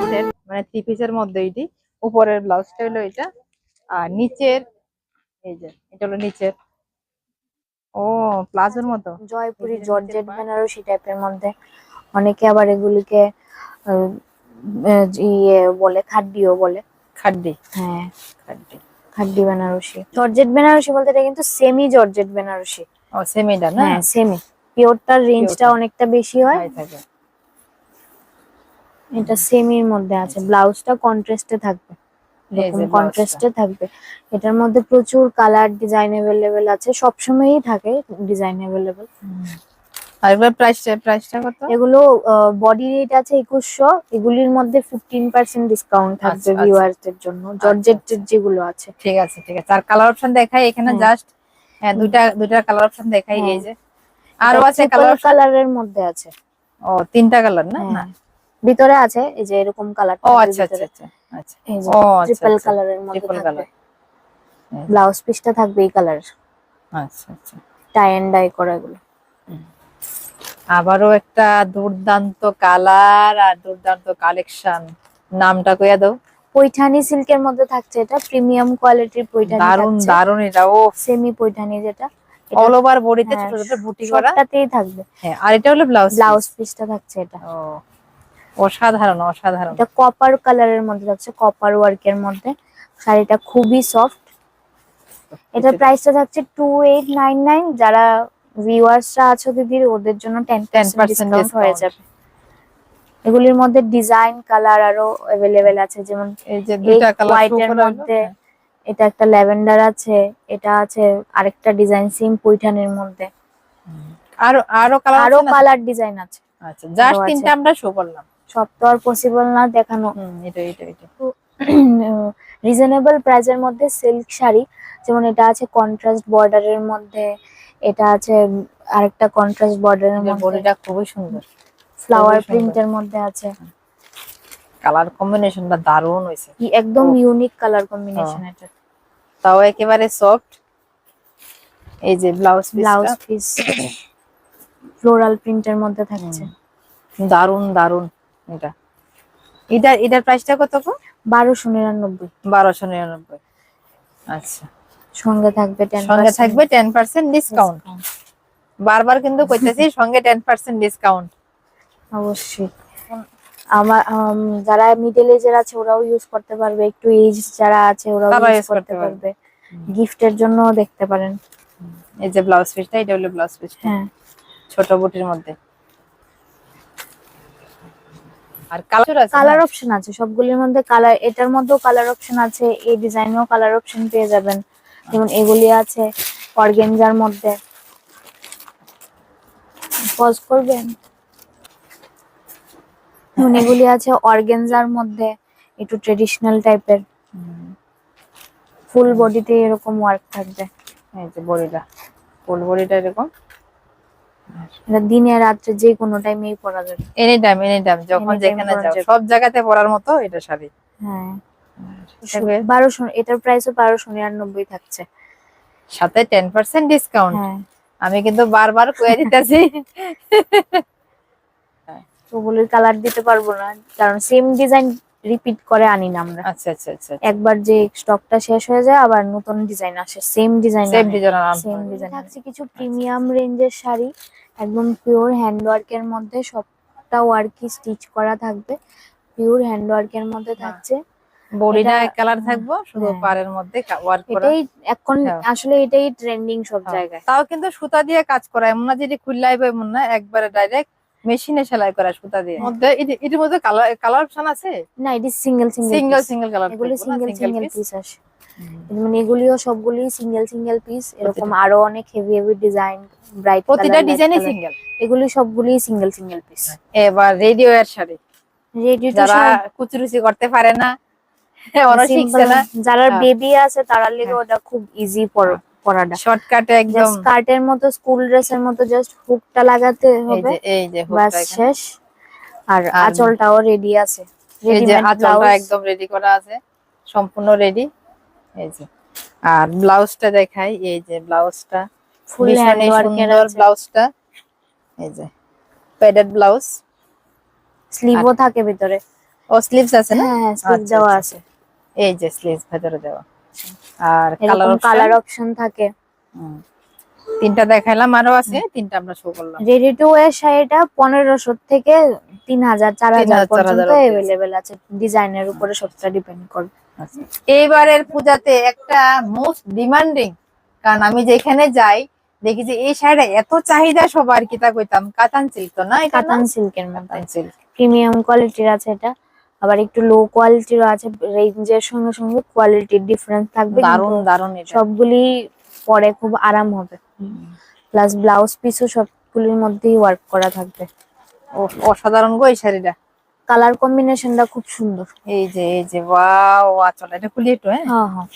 Pant set মানে three পিসের মধ্যে এটি। উপরের ব্লাউজটা হলো এটা। আর নিচের এই যে এটা হলো নিচের। ও প্লাজোর মতো। জয়পুরি জর্জেট। বেনারসি টাইপের মধ্যে। অনেকে আবার এগুলিকে ইয়ে বলে খাড্ডিও বলে। খাড্ডি। হ্যাঁ খাড্ডি। খাড্ডি বেনারসি জর্জেট বেনারসি বলতে এটা কিন্তু সেমি জর্জেট বেনারসি ও সেমিটা না? হ্যাঁ সেমি পিওরটার রেঞ্জটা। অনেকটা বেশি হয়। এটা সেমির মধ্যে আছে। ব্লাউজটা কন্ট্রাস্টে থাকবে। কন্ট্রাস্টে থাকবে। এটার মধ্যে প্রচুর কালার ডিজাইন অ্যাভেলেবেল আছে। সবসময়ই থাকে ডিজাইন অ্যাভেলেবেল আর এগুলোর প্রাইসটা প্রাইসটা কত? এগুলো বডি রেট আছে একুশশো। এগুলির মধ্যে ফিফটিন পার্সেন্ট ডিসকাউন্ট থাকবে আচ্ছা, আচ্ছা। ভিউয়ারদের জন্য জর্জেট আচ্ছা। যেগুলো আছে। ঠিক আছে ঠিক আছে। আর কালার অপশন দেখাই এখানে। জাস্ট হ্যাঁ দুইটা দুইটা কালার অপশন দেখাই। এই যে। আরও আছে কালার কালারের মধ্যে আছে। ও তিনটা কালার না? না। হ্যাঁ। ভিতরে আছে এই যে এরকম কালার ও আচ্ছা আচ্ছা আচ্ছা আচ্ছা। এই যে ও আচ্ছা ট্রিপল আচ্ছা কালারের মধ্যে ট্রিপল থাকবে। কালার ব্লাউজ পিসটা থাকবে এই কালার আচ্ছা আচ্ছা। টাই এন্ড ডাই করা এগুলো। আবারও একটা দুর্দান্ত কালার আর দুর্দান্ত কালেকশন নামটা কইয়া দাও। পৈঠানি সিল্কের মধ্যে থাকছে এটা। প্রিমিয়াম কোয়ালিটির পৈঠানি দারুণ দারুণ এটা ও। সেমি পৈঠানি যেটা। অল ওভার বডিতে ছোট ছোট বুটি করা। থাকবে। হ্যাঁ আর এটা হলো ব্লাউজ ব্লাউজ পিসটা থাকছে এটা। ও। অসাধারণ অসাধারণ। এটা কপার কালারের মধ্যে থাকছে কপার ওয়ার্কের মধ্যে। শাড়িটা খুবই সফট এটার প্রাইসটা থাকছে টু এইট নাইন নাইন যারা ভিউয়ার্সরা আছো দিদির ওদের জন্য টেন 10% ডিসকাউন্ট হয়ে যাবে। এগুলির মধ্যে ডিজাইন কালার আরও অ্যাভেলেবেল আছে যেমন এই যে দুইটা কালার হোয়াইটের মধ্যে এটা একটা ল্যাভেন্ডার আছে এটা আছে আরেকটা ডিজাইন সিম পৈঠানির মধ্যে। আরও আরও কালার আরও কালার ডিজাইন আছে। আচ্ছা জাস্ট তিনটা আমরা শো করলাম। সব তো আর পসিবল না দেখানো। হুম এটা এটা এটা রিজনেবল মধ্যে সিল্ক শাড়ি যেমন এটা আছে কন্ট্রাস্ট বর্ডারের মধ্যে এটা আছে আরেকটা কন্ট্রাস্ট বর্ডারের মধ্যে। বডিটা খুবই সুন্দর। ফ্লাওয়ার। প্রিন্টের মধ্যে আছে। কালার কম্বিনেশনটা দারুণ হয়েছে। ই- একদম ইউনিক কালার কম্বিনেশন। এটা তাও একেবারে সফট এই যে ব্লাউজ ব্লাউজ পিস ফ্লোরাল প্রিন্টের মধ্যে থাকছে। দারুণ দারুণ। এটা। এটা এটার প্রাইসটা কত গো? বারোশো নিরানব্বই। বারোশো নিরানব্বই। আচ্ছা। সঙ্গে থাকবে সঙ্গে থাকবে টেন পার্সেন্ট ডিসকাউন্ট বারবার কিন্তু কইতেছি সঙ্গে টেন পার্সেন্ট ডিসকাউন্ট অবশ্যই। আমার যারা মিডল এজের আছে ওরাও ইউজ করতে পারবে। একটু এজ যারা আছে ওরাও ইউজ করতে। পারবে। গিফটের জন্য দেখতে পারেন। এই যে ব্লাউজ পিসটা এটা হলো ব্লাউজ পিস হ্যাঁ। ছোট বুটির মধ্যে। আর কালার আছে কালার অপশন আছে সবগুলির মধ্যে কালার এটার মধ্যেও কালার অপশন আছে এই ডিজাইনেও কালার অপশন পেয়ে যাবেন। যেমন এগুলি আছে অর্গেনজার মধ্যে। পজ করবেন। এগুলি আছে অর্গেনজার মধ্যে একটু ট্রেডিশনাল টাইপের ফুল বডিতে এরকম ওয়ার্ক থাকবে। এই যে বডিটা ফুল বডিটা এরকম। এটা দিনে রাত্রে যে কোনো টাইমেই পরা যাবে। এনি টাইম এনি টাইম যখন যেখানে যাও। সব জায়গাতে পরার মতো এটা শাড়ি। হ্যাঁ। বারোশো এটার প্রাইসও বারোশো নিরানব্বই থাকছে। সাথে টেন পার্সেন্ট ডিসকাউন্ট আমি কিন্তু বারবার কয়ে দিতেছি। ওগুলির কালার দিতে পারব না কারণ সেম ডিজাইন রিপিট করে আনি না আমরা। আচ্ছা আচ্ছা আচ্ছা একবার যে স্টকটা শেষ হয়ে যায় আবার নতুন ডিজাইন আসে same design same design same design থাকছে কিছু প্রিমিয়াম রেঞ্জের শাড়ি একদম পিওর হ্যান্ড ওয়ার্কের মধ্যে সবটা ওয়ার্কই স্টিচ করা থাকবে। পিওর হ্যান্ড ওয়ার্কের মধ্যে থাকছে। বডিটা এক কালার থাকব শুধু হ্যাঁ। পাড়ের মধ্যে ওয়ার্ক করা। এটাই এখন হ্যাঁ। আসলে এটাই ট্রেন্ডিং সব হ্যাঁ। জায়গায়। তাও কিন্তু সুতা দিয়ে কাজ করা এমন না যেটি খুললাইবে এমন না একবারে ডাইরেক্ট মেশিনে সেলাই করা সুতা দিয়ে? মধ্যে এটি- এটির মধ্যে কালার কালার অপশন আছে? না এটি single single single single colour এগুলি সিঙ্গেল সিঙ্গেল পিস আসে। মানে এগুলিও সবগুলি সিঙ্গেল সিঙ্গেল পিস এরকম আরও অনেক হেভি হেভি ডিজাইন ব্রাইট প্রতিটা ডিজাইনই সিঙ্গেল এগুলি সবগুলি সিঙ্গেল সিঙ্গেল পিস এবার রেডিও এর শাড়ি রেডি টু যারা কুচুরুচি করতে পারে না ওরা শিখছে না। যারা হ্যাঁ। বেবি আছে তারা লেগে ওটা খুব ইজি শর্টকাটে একদম। স্কার্টের মতো স্কুল ড্রেসের মতো জাস্ট হুকটা লাগাতে এই হবে। যে এই যে বাস শেষ। আর আঁচলটাও রেডি আছে। এই যে আঁচলটা একদম রেডি করা আছে। সম্পূর্ণ রেডি এই যে। আর ব্লাউজটা দেখাই। এই যে ব্লাউজটা ফুল সুন্দর ব্লাউজটা এই যে প্যাডেড ব্লাউজ স্লিভও থাকে ভিতরে। ও স্লিভস আছে না? হ্যাঁ হ্যাঁ স্লিভ আচ্ছা, দেওয়া আচ্ছা। আছে। এই যে স্লিভস ভেতরে দেওয়া। আর কালার কালার অপশন থাকে। তিনটা দেখাইলাম আরও আছে তিনটা আমরা শো করলাম। রেডি টু ওয়ার শাড়িটা পনেরোশো থেকে তিন হাজার চার হাজার 3,000, 4,000 পর্যন্ত আছে। ডিজাইনের উপরে সবটা ডিপেন্ড করে আচ্ছা। এইবারের পূজাতে একটা মোস্ট ডিমান্ডিং কারণ আমি যেখানে যাই দেখি যে এই শাড়িটা এত চাহিদা সবার কি তা কইতাম? কাতান সিল্ক তো না কাতান সিল্কের কাতান সিল্ক প্রিমিয়াম কোয়ালিটির আছে এটা। আবার একটু লো কোয়ালিটিরও আছে রেঞ্জের সঙ্গে সঙ্গে কোয়ালিটির ডিফারেন্স থাকবে দারুণ দারুণ সবগুলি পরে খুব আরাম হবে। প্লাস ব্লাউজ পিসও সবগুলির মধ্যেই ওয়ার্ক করা থাকবে। ও অসাধারণ গো এই শাড়িটা। কালার কম্বিনেশনটা খুব সুন্দর। এই যে এই যে ওয়াও আচল এটা খুলি একটু হ্যাঁ? হ্যাঁ হ্যাঁ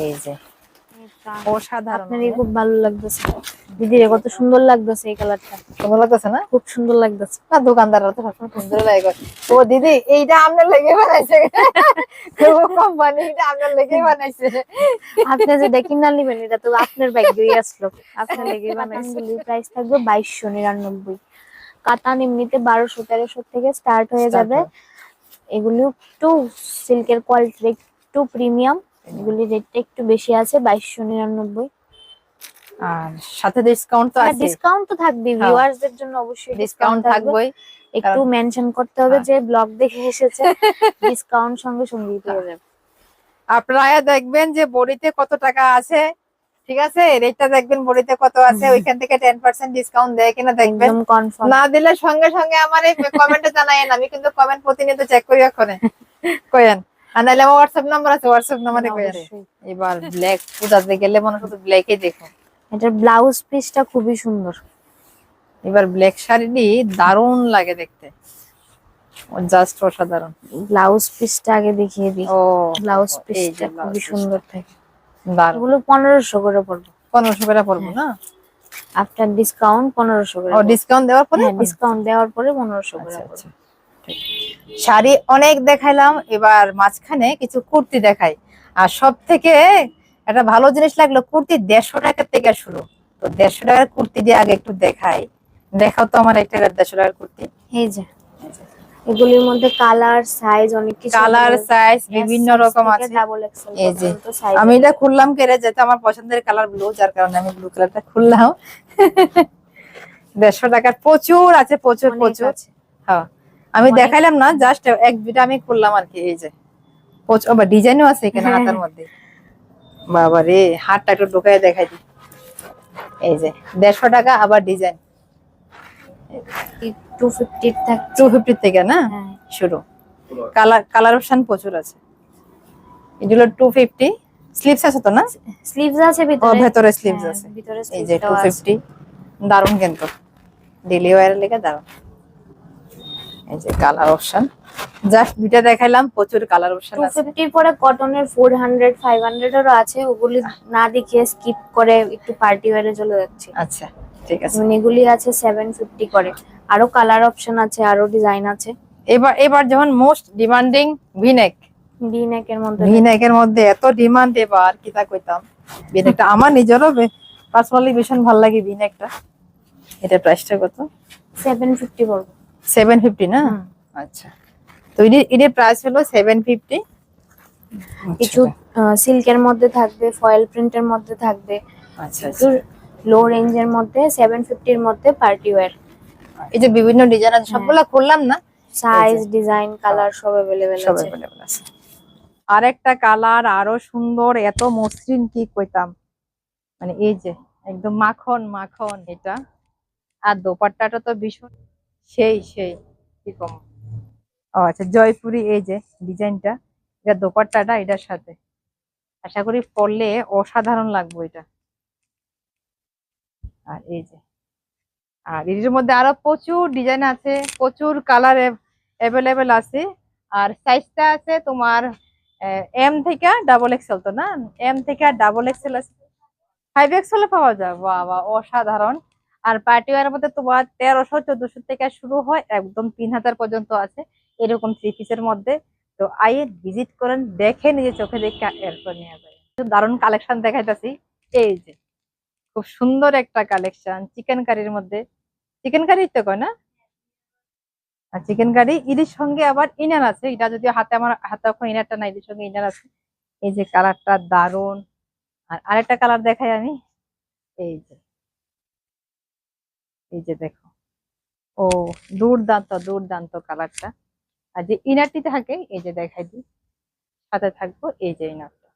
এই যে। অসাধারণ আপনারই খুব ভালো লাগতেছে। কত সুন্দর লাগতেছে এই কালারটা। সুন্দর লাগতেছে না? খুব সুন্দর লাগতেছে। না দোকানদাররা তো সবসময় সুন্দর লাগে ও দিদি এইটা আপনার লেগে বানাইছে। কোম্পানি এটা আপনার লেগে বানাইছে। আপনি নিবেন এটা তো আপনার আসলো। আপনার লেগে বানাইছে। প্রাইস থাকবে বাইশশো নিরানব্বই। কাতান এমনিতে বারোশো তেরোশো থেকে স্টার্ট হয়ে যাবে। এগুলি একটু সিল্কের কোয়ালিটি একটু প্রিমিয়াম এগুলি রেটটা একটু বেশি আছে বাইশশো নিরানব্বই। আর সাথে ডিসকাউন্ট তো আছে ডিসকাউন্ট তো থাকবে হ্যাঁ। ভিউয়ার্সদের জন্য অবশ্যই ডিসকাউন্ট থাকবে। একটু মেনশন করতে হবে হ্যাঁ। যে ব্লগ দেখে এসেছে ডিসকাউন্ট সঙ্গে সঙ্গেই পেয়ে যাবে। আপনারা দেখবেন যে বড়িতে কত টাকা আছে ঠিক আছে? রেটটা দেখবেন বড়িতে কত আছে ওইখান থেকে টেন পার্সেন্ট ডিসকাউন্ট দেয় কিনা দেখবেন। না দিলে সঙ্গে সঙ্গে আমার কমেন্টে জানাইন আমি কিন্তু কমেন্ট প্রতিনিয়ত চেক করি ওখানে কয়েন আর নাহলে আমার হোয়াটসঅ্যাপ নাম্বার আছে হোয়াটসঅ্যাপ নাম্বারে কয়েন এবার ব্ল্যাক পূজাতে গেলে মনে শুধু ব্ল্যাকই দেখো। এটার ব্লাউজ পিসটা খুবই সুন্দর। এবার ব্ল্যাক শাড়িটি দারুণ লাগে দেখতে। জাস্ট অসাধারণ। ব্লাউজ পিসটা আগে দেখিয়ে দিই। ও ব্লাউজ পিসটা খুবই সুন্দর থাকে। দারুণ। এগুলো পনেরোশো করে পড়বে। পনেরোশো করে পড়ব না? আফটার ডিসকাউন্ট পনেরোশো করে ও ডিসকাউন্ট দেওয়ার পরে? হ্যাঁ ডিসকাউন্ট দেওয়ার পরে পনেরোশো করে আচ্ছা। পড়বে। আচ্ছা ঠিক। শাড়ি অনেক দেখাইলাম এবার মাঝখানে কিছু কুর্তি দেখাই। আর সব থেকে একটা ভালো জিনিস লাগল কুর্তি দেড়শো টাকার থেকে শুরু। তো দেড়শো টাকার কুর্তি দিয়ে আগে একটু দেখাই। দেখাও তো আমার একটা দেড়শো টাকার কুর্তি। এই যে এগুলির মধ্যে কালার সাইজ অনেক কিছু কালার সাইজ বিভিন্ন রকম আছে। ডাবল এক্সেল এই যে, আমি এটা খুললাম কেড়ে যেতে আমার পছন্দের কালার ব্লু যার কারণে আমি ব্লু কালারটা খুললাম। দেড়শো টাকার প্রচুর আছে প্রচুর প্রচুর। হ্যাঁ। আমি দেখাইলাম না জাস্ট এক দুটা আমি করলাম আর কি এই যে। প্রচুর ডিজাইনও আছে এখানে হ্যাঁ। হাতার মধ্যে। বাবা রে হাতটা একটু ঢুকাই দেখাই দি। এই যে দেড়শো টাকা আবার ডিজাইন। টু টু ফিফটি থেকে না? হ্যাঁ। শুরু। কালার কালার অপশন প্রচুর আছে। এগুলো টু ফিফটি আছে তো না? স্লিভস আছে ভিতরে ভেতরে স্লিভস হ্যাঁ, আছে। এই যে টু ফিফটি দারুণ কিন্তু। ডেলি ওয়ার লেগে দারুণ এই যে কালার অপশন জাস্ট দুইটা দেখাইলাম প্রচুর কালার অপশন আছে। ফিফটির পরে কটনের ফোর হান্ড্রেড ফাইভ হান্ড্রেডেরও আছে। ওগুলি না দেখিয়ে স্কিপ করে একটু পার্টি ওয়ারে চলে যাচ্ছে। আচ্ছা ঠিক আছে। এগুলি আছে সেভেন ফিফটি করে। আরও কালার অপশন আছে আরও ডিজাইন আছে। এবার এবার যখন মোস্ট ডিমান্ডিং ভিনেক নেকের মধ্যে। ভিনেকের মধ্যে এত ডিমান্ড এবার কি তা কইতাম। ভিনেকটা আমার নিজেরও পার্সোনালি ভীষণ ভালো লাগে ভিনেকটা এটা প্রাইসটা কত? সেভেন ফিফটি পড়বে। সেভেন ফিফটি না? আচ্ছা। তো এটির প্রাইস হলো সেভেন ফিফটি কিছু সিল্কের মধ্যে থাকবে ফয়েল প্রিন্টের মধ্যে থাকবে আচ্ছা একটু লো রেঞ্জের মধ্যে সেভেন ফিফটির মধ্যে পার্টি ওয়্যার এই যে বিভিন্ন ডিজাইন আছে সবগুলা খুললাম না? সাইজ ডিজাইন কালার সব সব আছে। available আছে। আরেকটা কালার আরও সুন্দর এত মসৃণ কি কইতাম? মানে এই যে একদম মাখন মাখন এটা। আর দোপাট্টাটা তো ভীষণ সেই সেই ও আচ্ছা জয়পুরি এই যে ডিজাইনটা, এটা দোপাট্টাটা এটার সাথে। আশা করি পড়লে অসাধারণ লাগবে এটা আর এই যে, আর এর মধ্যে আরও প্রচুর ডিজাইন আছে, প্রচুর কালার অ্যাভেলেবেল আছে। আর সাইজটা আছে তোমার এম থেকে ডাবল এক্সেল তো না? এম থেকে ডাবল এক্সেল আছে। ফাইভ এক্সেল পাওয়া যায়। বাহ, অসাধারণ। আর পার্টি ওয়ার মধ্যে তোমার তেরোশো, চোদ্দশো থেকে শুরু হয়, একদম তিন হাজার পর্যন্ত আছে, এরকম থ্রি পিসের মধ্যে। তো আইয়ে ভিজিট করেন, দেখে নিজে চোখে দেখে এরপর নিয়ে যায় দারুণ কালেকশন দেখাইতেছি। এই যে, খুব সুন্দর একটা কালেকশন চিকেন কারির মধ্যে। চিকেন কারি তো কয় না? আর চিকেন কারি ইলিশ সঙ্গে আবার ইনার আছে, এটা যদি হাতে আমার, হাতে এখন ইনারটা নাই, ইলিশ সঙ্গে ইনার আছে। এই যে কালারটা দারুণ আর আরেকটা কালার দেখাই আমি। এই যে এই যে দেখো। ও, দুর্দান্ত দুর্দান্ত কালারটা। আর যে ইনারটি থাকে, এই যে দেখাই দিই। সাথে থাকব এই যে ইনারটা।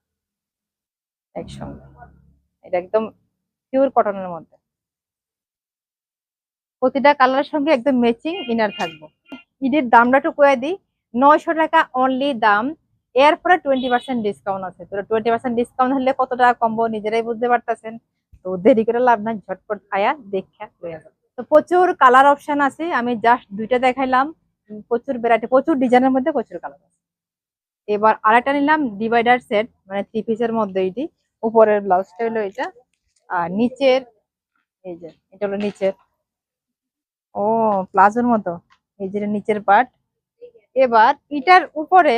একসঙ্গে। এটা একদম পিওর কটনের মধ্যে। প্রতিটা কালারের সঙ্গে একদম ম্যাচিং ইনার থাকব। ঈদের দামটা একটু কয়ে দিই। নয়শো টাকা অনলি দাম। এরপরে টোয়েন্টি পার্সেন্ট ডিসকাউন্ট আছে। তো টোয়েন্টি পার্সেন্ট ডিসকাউন্ট হলে কত টাকা কমবো, নিজেরাই বুঝতে পারতেছেন। তো দেরি করে লাভ নাই, ঝটপট আয়া দেখা লয়ে যাবে তো প্রচুর কালার অপশন আছে। আমি জাস্ট দুইটা দেখাইলাম। প্রচুর ভ্যারাইটি প্রচুর ডিজাইনের মধ্যে প্রচুর কালার আছে। এবার আরেকটা নিলাম ডিভাইডার সেট মানে থ্রি পিসের মধ্যে এটি। উপরের ব্লাউজটা হলো এটা। আর নিচের, এই যে, এটা হলো নিচের। ও, প্লাজোর মতো। এই যে নিচের পার্ট এবার ইটার উপরে,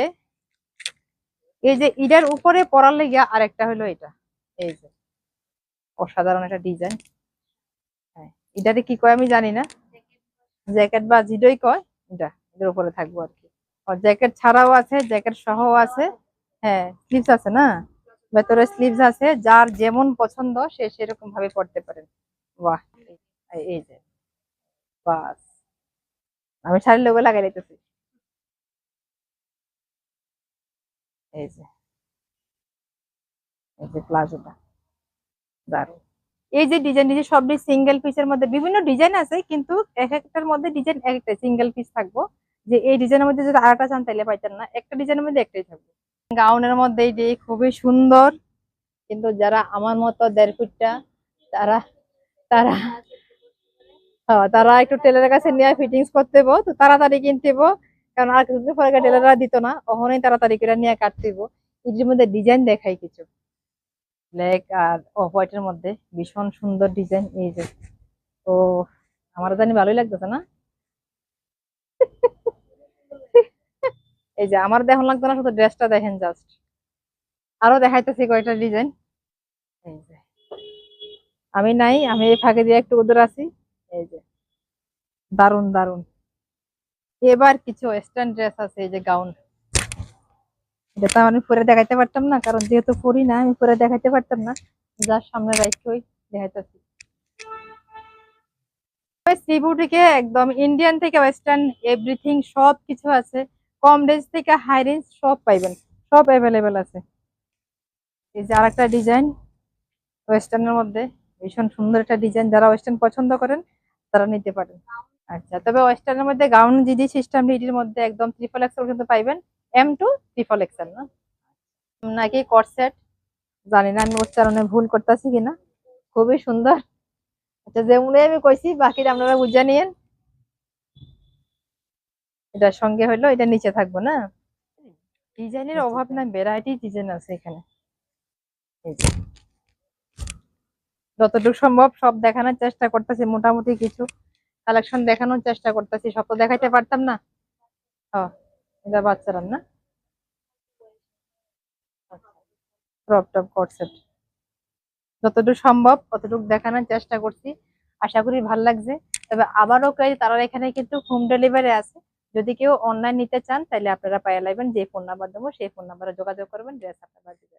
এই যে ইটার উপরে পরার লেগে আরেকটা হলো এটা। এই যে, অসাধারণ একটা ডিজাইন এটাতে কি কয় আমি জানি না। জ্যাকেট বা জিডোই কয়, এটা এটার উপরে থাকব আর কি। আর জ্যাকেট ছাড়াও আছে, জ্যাকেট সহ আছে হ্যাঁ স্লিভস আছে না? ভেতরে স্লিভস আছে, যার যেমন পছন্দ সে সেরকম ভাবে পড়তে পারেন বাহ এই- যে, বাস। আমি শাড়ির লোগো লাগাই দিতেছি। এই যে এই যে প্লাজোটা, দারুণ। এই যে ডিজাইন ডিজাইন সবই সিঙ্গেল পিসের মধ্যে বিভিন্ন ডিজাইন আছে কিন্তু এক একটার মধ্যে ডিজাইন এক একটা সিঙ্গেল পিস থাকব। যে এই ডিজাইনের মধ্যে যদি আরেকটা চান তাহলে পাইতেন না। একটা ডিজাইনের মধ্যে একটাই থাকবে। গাউনের মধ্যে এটি খুবই সুন্দর কিন্তু যারা আমার মতো দেড় ফুটটা তারা তারা হ্যাঁ, তারা একটু টেলারের কাছে নিয়ে ফিটিংস করতে তো তাড়াতাড়ি কিনতে হব কারণ আর কিছুদিন পরে টেলাররা দিত না ওখানেই তাড়াতাড়ি করে নিয়ে কাটতে হব এটির মধ্যে ডিজাইন দেখাই কিছু। ব্ল্যাক আর অফ হোয়াইটের মধ্যে ভীষণ সুন্দর ডিজাইন এই যে। তো আমার জানি ভালোই লাগতেছে না? এই যে আমার দেখুন লাগতো না, শুধু ড্রেসটা দেখেন জাস্ট আরও দেখাইতেছি কয়েকটা ডিজাইন এই যে। আমি নাই, আমি এই ফাঁকে দিয়ে একটু উদর আছি। এই যে। দারুণ দারুণ এবার কিছু ওয়েস্টার্ন ড্রেস আছে, এই যে গাউন এটা তো আমি পরে দেখাইতে পারতাম না, কারণ যেহেতু পরি না, আমি পরে দেখাইতে পারতাম না। যার সামনে রাখি দেখাইতেছি। শ্রীবুটিকে একদম ইন্ডিয়ান থেকে ওয়েস্টার্ন এভরিথিং সব কিছু আছে। কম রেঞ্জ থেকে হাই রেঞ্জ সব পাইবেন, সব অ্যাভেলেবেল আছে। এই যে আরেকটা ডিজাইন ওয়েস্টার্নের মধ্যে। ভীষণ সুন্দর একটা ডিজাইন যারা ওয়েস্টার্ন পছন্দ করেন, তারা নিতে পারেন। আচ্ছা তবে ওয়েস্টার্নের মধ্যে গাউন জিডি সিস্টেম ডিডির মধ্যে একদম ট্রিপল এক্সেল কিন্তু পাইবেন। এম টু ট্রিপল এক্সেল না? নাকি কটসেট জানি না আমি উচ্চারণে ভুল করতেছি কিনা। খুবই সুন্দর। আচ্ছা যেমনই আমি কইছি বাকিটা আপনারা বুঝে নিয়েন। এটার সঙ্গে হইল এটা নিচে থাকব না? ডিজাইনের অভাব না ভ্যারাইটি ডিজাইন আছে এখানে। যতটুকু সম্ভব সব দেখানোর চেষ্টা করতেছি মোটামুটি কিছু। কালেকশন দেখানোর চেষ্টা করতেছি সব তো দেখাইতে পারতাম না। হ্যাঁ এটা বাচ্চারা না? ক্রপ কটসেট যতটুকু সম্ভব ততটুকু দেখানোর চেষ্টা করছি। আশা করি ভালো লাগছে। তবে আবারও কয়ে তারা এখানে কিন্তু হোম ডেলিভারি আছে। যদি কেউ অনলাইন নিতে চান তাহলে আপনারা পাইয়া লাগবেন যে ফোন নাম্বার দেবো, সেই ফোন নাম্বারে যোগাযোগ করবেন ড্রেস আপনারা দিতে